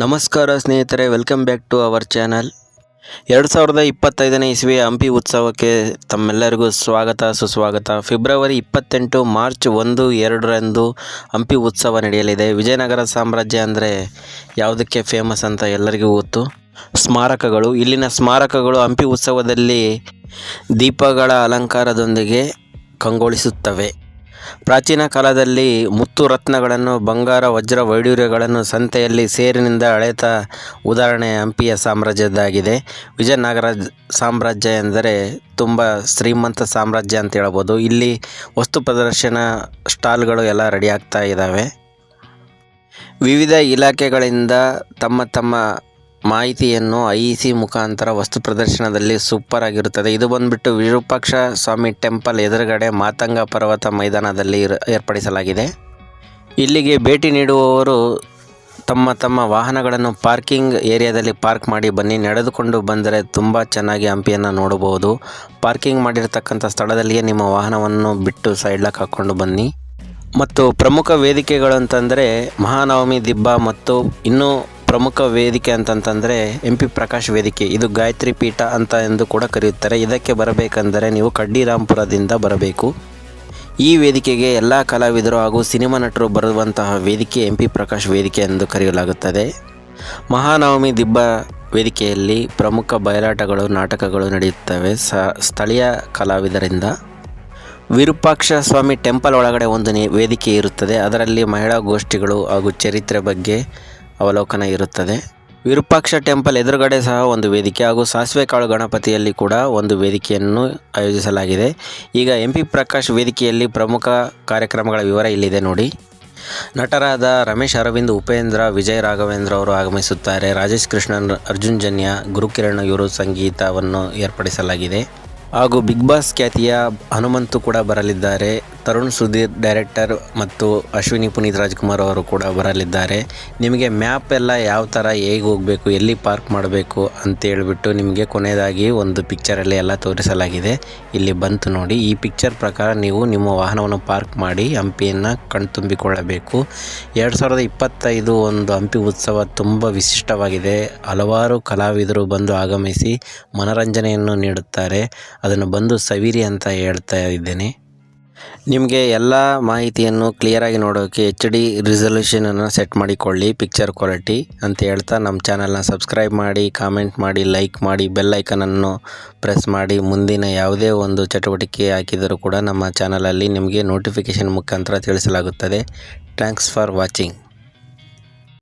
ನಮಸ್ಕಾರ ಸ್ನೇಹಿತರೆ welcome back to our channel ಎರಡು ಸಾವಿರದ ಇಪ್ಪತ್ತೈದನೇ ಇಸ್ವಿಯ ಹಂಪಿ ಉತ್ಸವಕ್ಕೆ ತಮ್ಮೆಲ್ಲರಿಗೂ ಸ್ವಾಗತ, ಸುಸ್ವಾಗತ. ಫೆಬ್ರವರಿ ಇಪ್ಪತ್ತೆಂಟು, ಮಾರ್ಚ್ ಒಂದು, ಎರಡರಂದು ಹಂಪಿ ಉತ್ಸವ ನಡೆಯಲಿದೆ. ವಿಜಯನಗರ ಸಾಮ್ರಾಜ್ಯ ಅಂದರೆ ಯಾವುದಕ್ಕೆ ಫೇಮಸ್ ಅಂತ ಎಲ್ಲರಿಗೂ ಗೊತ್ತು? ಸ್ಮಾರಕಗಳು. ಇಲ್ಲಿನ ಸ್ಮಾರಕಗಳು ಹಂಪಿ ಉತ್ಸವದಲ್ಲಿ ದೀಪಗಳ ಅಲಂಕಾರದೊಂದಿಗೆ ಕಂಗೊಳಿಸುತ್ತವೆ. ಪ್ರಾಚೀನ ಕಾಲದಲ್ಲಿ ಮುತ್ತು ರತ್ನಗಳನ್ನು, ಬಂಗಾರ, ವಜ್ರ ವೈಡೂರ್ಯಗಳನ್ನು ಸಂತೆಯಲ್ಲಿ ಸೇರಿನಿಂದ ಅಳೆತ ಉದಾಹರಣೆ ಹಂಪಿಯ ಸಾಮ್ರಾಜ್ಯದ್ದಾಗಿದೆ. ವಿಜಯನಗರ ಸಾಮ್ರಾಜ್ಯ ಎಂದರೆ ತುಂಬ ಶ್ರೀಮಂತ ಸಾಮ್ರಾಜ್ಯ ಅಂತ ಹೇಳ್ಬೋದು. ಇಲ್ಲಿ ವಸ್ತು ಪ್ರದರ್ಶನ ಸ್ಟಾಲ್ಗಳು ಎಲ್ಲ ರೆಡಿ ಆಗ್ತಾ ಇದ್ದಾವೆ. ವಿವಿಧ ಇಲಾಖೆಗಳಿಂದ ತಮ್ಮ ತಮ್ಮ ಮಾಹಿತಿಯನ್ನು ಐ ಸಿ ಮುಖಾಂತರ ವಸ್ತು ಪ್ರದರ್ಶನದಲ್ಲಿ ಸೂಪರ್ ಆಗಿರುತ್ತದೆ. ಇದು ಬಂದ್ಬಿಟ್ಟು ವಿರೂಪಾಕ್ಷ ಸ್ವಾಮಿ ಟೆಂಪಲ್ ಎದುರುಗಡೆ ಮಾತಂಗ ಪರ್ವತ ಮೈದಾನದಲ್ಲಿ ಏರ್ಪಡಿಸಲಾಗಿದೆ. ಇಲ್ಲಿಗೆ ಭೇಟಿ ನೀಡುವವರು ತಮ್ಮ ತಮ್ಮ ವಾಹನಗಳನ್ನು ಪಾರ್ಕಿಂಗ್ ಏರಿಯಾದಲ್ಲಿ ಪಾರ್ಕ್ ಮಾಡಿ ಬನ್ನಿ. ನಡೆದುಕೊಂಡು ಬಂದರೆ ತುಂಬ ಚೆನ್ನಾಗಿ ಹಂಪಿಯನ್ನು ನೋಡಬಹುದು. ಪಾರ್ಕಿಂಗ್ ಮಾಡಿರ್ತಕ್ಕಂಥ ಸ್ಥಳದಲ್ಲಿಯೇ ನಿಮ್ಮ ವಾಹನವನ್ನು ಬಿಟ್ಟು ಸೈಡ್ಲಾಕ್ ಹಾಕ್ಕೊಂಡು ಬನ್ನಿ. ಮತ್ತು ಪ್ರಮುಖ ವೇದಿಕೆಗಳು ಅಂತಂದರೆ ಮಹಾನವಮಿ, ದಿಬ್ಬ ಮತ್ತು ಇನ್ನೂ ಪ್ರಮುಖ ವೇದಿಕೆ ಅಂತಂತಂದರೆ ಎಂ ಪಿ ಪ್ರಕಾಶ್ ವೇದಿಕೆ. ಇದು ಗಾಯತ್ರಿ ಪೀಠ ಅಂತ ಎಂದು ಕೂಡ ಕರೆಯುತ್ತಾರೆ. ಇದಕ್ಕೆ ಬರಬೇಕೆಂದರೆ ನೀವು ಕಡ್ಡಿರಾಂಪುರದಿಂದ ಬರಬೇಕು. ಈ ವೇದಿಕೆಗೆ ಎಲ್ಲ ಕಲಾವಿದರು ಹಾಗೂ ಸಿನಿಮಾ ನಟರು ಬರುವಂತಹ ವೇದಿಕೆ ಎಂ ಪಿ ಪ್ರಕಾಶ್ ವೇದಿಕೆ ಎಂದು ಕರೆಯಲಾಗುತ್ತದೆ. ಮಹಾನವಮಿ ದಿಬ್ಬ ವೇದಿಕೆಯಲ್ಲಿ ಪ್ರಮುಖ ಬಯಲಾಟಗಳು, ನಾಟಕಗಳು ನಡೆಯುತ್ತವೆ. ಸ, ಸ್ಥಳೀಯ ಕಲಾವಿದರಿಂದ. ವಿರೂಪಾಕ್ಷ ಸ್ವಾಮಿ ಟೆಂಪಲ್ ಒಳಗಡೆ ಒಂದು ವೇದಿಕೆ ಇರುತ್ತದೆ. ಅದರಲ್ಲಿ ಮಹಿಳಾ ಗೋಷ್ಠಿಗಳು ಹಾಗೂ ಚರಿತ್ರೆ ಬಗ್ಗೆ ಅವಲೋಕನ ಇರುತ್ತದೆ. ವಿರೂಪಾಕ್ಷ ಟೆಂಪಲ್ ಎದುರುಗಡೆ ಸಹ ಒಂದು ವೇದಿಕೆ ಹಾಗೂ ಸಾಸಿವೆ ಕಾಳು ಗಣಪತಿಯಲ್ಲಿ ಕೂಡ ಒಂದು ವೇದಿಕೆಯನ್ನು ಆಯೋಜಿಸಲಾಗಿದೆ. ಈಗ ಎಂ ಪಿ ಪ್ರಕಾಶ್ ವೇದಿಕೆಯಲ್ಲಿ ಪ್ರಮುಖ ಕಾರ್ಯಕ್ರಮಗಳ ವಿವರ ಇಲ್ಲಿದೆ ನೋಡಿ. ನಟರಾದ ರಮೇಶ್ ಅರವಿಂದ್, ಉಪೇಂದ್ರ, ವಿಜಯ್ ರಾಘವೇಂದ್ರ ಅವರು ಆಗಮಿಸುತ್ತಾರೆ. ರಾಜೇಶ್ ಕೃಷ್ಣನ್, ಅರ್ಜುನ್ ಜನ್ಯ, ಗುರುಕಿರಣ್ ಇವರು ಸಂಗೀತವನ್ನು ಏರ್ಪಡಿಸಲಾಗಿದೆ. ಹಾಗೂ ಬಿಗ್ ಬಾಸ್ ಖ್ಯಾತಿಯ ಹನುಮಂತು ಕೂಡ ಬರಲಿದ್ದಾರೆ. ತರುಣ್ ಸುಧೀರ್ ಡೈರೆಕ್ಟರ್ ಮತ್ತು ಅಶ್ವಿನಿ ಪುನೀತ್ ರಾಜ್ಕುಮಾರ್ ಅವರು ಕೂಡ ಬರಲಿದ್ದಾರೆ. ನಿಮಗೆ ಮ್ಯಾಪ್ ಎಲ್ಲ ಯಾವ ಥರ ಹೇಗೆ ಹೋಗಬೇಕು, ಎಲ್ಲಿ ಪಾರ್ಕ್ ಮಾಡಬೇಕು ಅಂತ ಹೇಳ್ಬಿಟ್ಟು ನಿಮಗೆ ಕೊನೆಯದಾಗಿ ಒಂದು ಪಿಕ್ಚರಲ್ಲಿ ಎಲ್ಲ ತೋರಿಸಲಾಗಿದೆ. ಇಲ್ಲಿ ಬಂತು ನೋಡಿ, ಈ ಪಿಕ್ಚರ್ ಪ್ರಕಾರ ನೀವು ನಿಮ್ಮ ವಾಹನವನ್ನು ಪಾರ್ಕ್ ಮಾಡಿ ಹಂಪಿಯನ್ನು ಕಣ್ತುಂಬಿಕೊಳ್ಳಬೇಕು. ಎರಡು ಸಾವಿರದ ಇಪ್ಪತ್ತೈದು ಒಂದು ಹಂಪಿ ಉತ್ಸವ ತುಂಬ ವಿಶಿಷ್ಟವಾಗಿದೆ. ಹಲವಾರು ಕಲಾವಿದರು ಬಂದು ಆಗಮಿಸಿ ಮನರಂಜನೆಯನ್ನು ನೀಡುತ್ತಾರೆ. ಅದನ್ನು ಬಂದು ಸವಿರಿ ಅಂತ ಹೇಳ್ತಾ ಇದ್ದೇನೆ. ನಿಮಗೆ ಎಲ್ಲ ಮಾಹಿತಿಯನ್ನು ಕ್ಲಿಯರಾಗಿ ನೋಡೋಕ್ಕೆ ಎಚ್ ಡಿ ರಿಸಲ್ಯೂಷನನ್ನು ಸೆಟ್ ಮಾಡಿಕೊಳ್ಳಿ ಪಿಕ್ಚರ್ ಕ್ವಾಲಿಟಿ ಅಂತ ಹೇಳ್ತಾ ನಮ್ಮ ಚಾನಲ್ನ ಸಬ್ಸ್ಕ್ರೈಬ್ ಮಾಡಿ ಕಾಮೆಂಟ್ ಮಾಡಿ ಲೈಕ್ ಮಾಡಿ ಬೆಲ್ ಐಕನನ್ನು ಪ್ರೆಸ್ ಮಾಡಿ. ಮುಂದಿನ ಯಾವುದೇ ಒಂದು ಚಟುವಟಿಕೆ ಹಾಕಿದರೂ ಕೂಡ ನಮ್ಮ ಚಾನಲಲ್ಲಿ ನಿಮಗೆ ನೋಟಿಫಿಕೇಷನ್ ಮುಖಾಂತರ ತಿಳಿಸಲಾಗುತ್ತದೆ. Thanks for watching